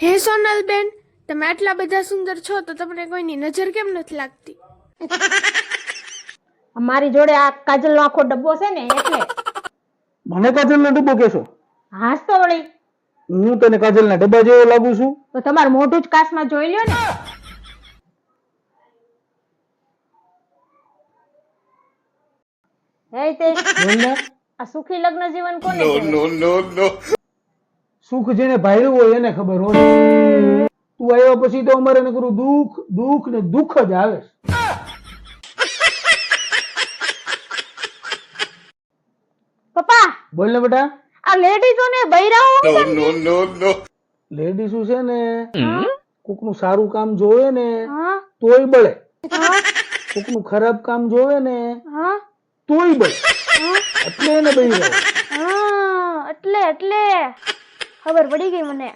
હે સોનલ બેન તમે આટલા બધા સુંદર છો તો તમને કોઈની નજર કેમ નથી લાગતી? મારી જોડે આ કાજલનો આખો ડબ્બો છે ને એટલે. મને કાજલનો ડબ્બો કેશો હાસ તો વળી. હું તને કાજલના ડબ્બા જેવો લાગુ છું. તો તમારું મોઢું જ કાચમાં જોઈ લ્યો ને. હે તે આ સુખી લગ્ન જીવન કોને કહેવાય? સુખ જેને ભાયરું હોય એને ખબર હોય. તું આવ્યા પછી તો અમારે નકરું દુઃખ દુઃખ ને દુઃખ જ આવે પપ્પા! બોલ ને બેટા. આ લેડીઝોને બૈરાઓ લેડીઝ છે ને? કોકનું સારું કામ જોવે ને તોય બળે. કોકનું ખરાબ કામ જોવે ને તોય બળે. એટલે એને બળી રહ્યો હા એટલે એટલે ખબર પડી ગઈ મને.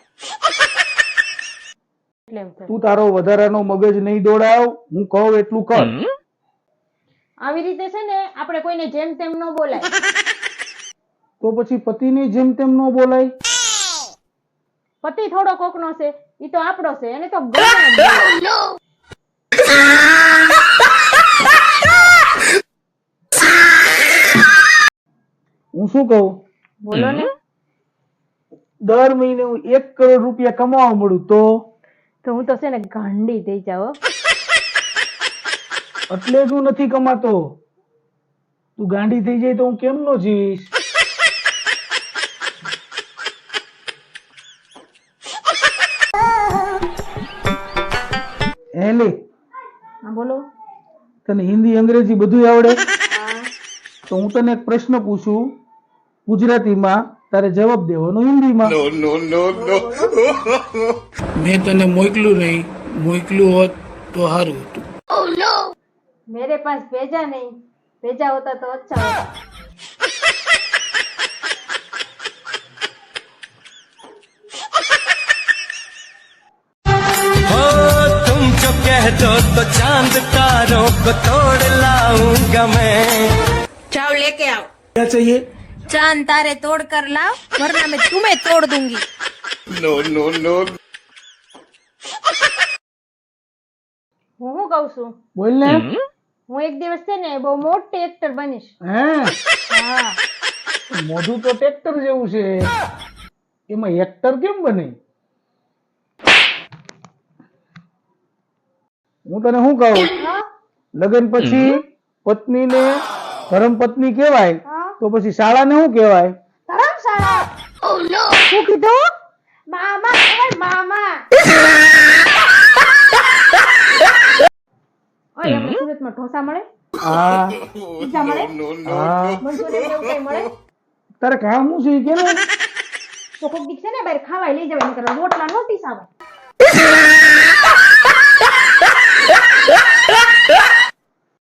તું તારો વધારાનો મગજ નહીં દોડાવ હું કહું એટલું કર. આવી રીતે છે ને આપણે કોઈને જેમ તેમ ન બોલાય. તો પછી પતિને જેમ તેમ ન બોલાય. પતિ થોડો કોકનો છે ઈ તો આપણો છે એને તો. હું શું કહું? બોલો ને. દર મહિને હું એક કરોડ રૂપિયા કમાવા મળું તો? તો હું તો છે ને ગાંડી થઈ જાવ એટલે જ હું નથી કમાતો. તું ગાંડી થઈ જાય તો હું કેમ નો જીવીશ? હેલી હા બોલો. તને હિન્દી અંગ્રેજી બધું આવડે? તો હું તને એક પ્રશ્ન પૂછું. ગુજરાતીમાં તારે જવાબ દેવાનો હિન્દીમાં મેં તને મોકલ્યું નહીં મોકલ્યું હોત તો સારું હતું मेरे पास भेजा नहीं भेजा होता तो अच्छा होता हो तुम जो कह दो तो चांद तारों को तोड़ लाऊंगा मैं जाओ लेके आओ क्या चाहिए चांद तारे तोड़ कर लाओ वरना मैं तुम्हें तोड़ दूंगी હું શું કઉ છું બોલ ને હું એક દિવસ છે ને બહુ મોટી એક્ટર બનીશ હે હા મોઢું તો ટ્રેક્ટર જેવું છે એમાં એક્ટર કેમ બને હું તને શું કહું હા લગ્ન પછી પત્નીને ધર્મ પત્ની કહેવાય હા તો પછી શાળાને શું કહેવાય? ધર્મશાળા શું કીધું? મામા કહેવાય મામા. ઓય આપણે સુરતમાં ઢોસા મળે? હા. પીઝા મળે? હા. મંચુરિયન એવું કઈ મળે? તારે કામ શું છે કે તો કોક દીક છે ને બહાર ખાવાય લઈ જવાય નકર રોટલા નો પીસાવાય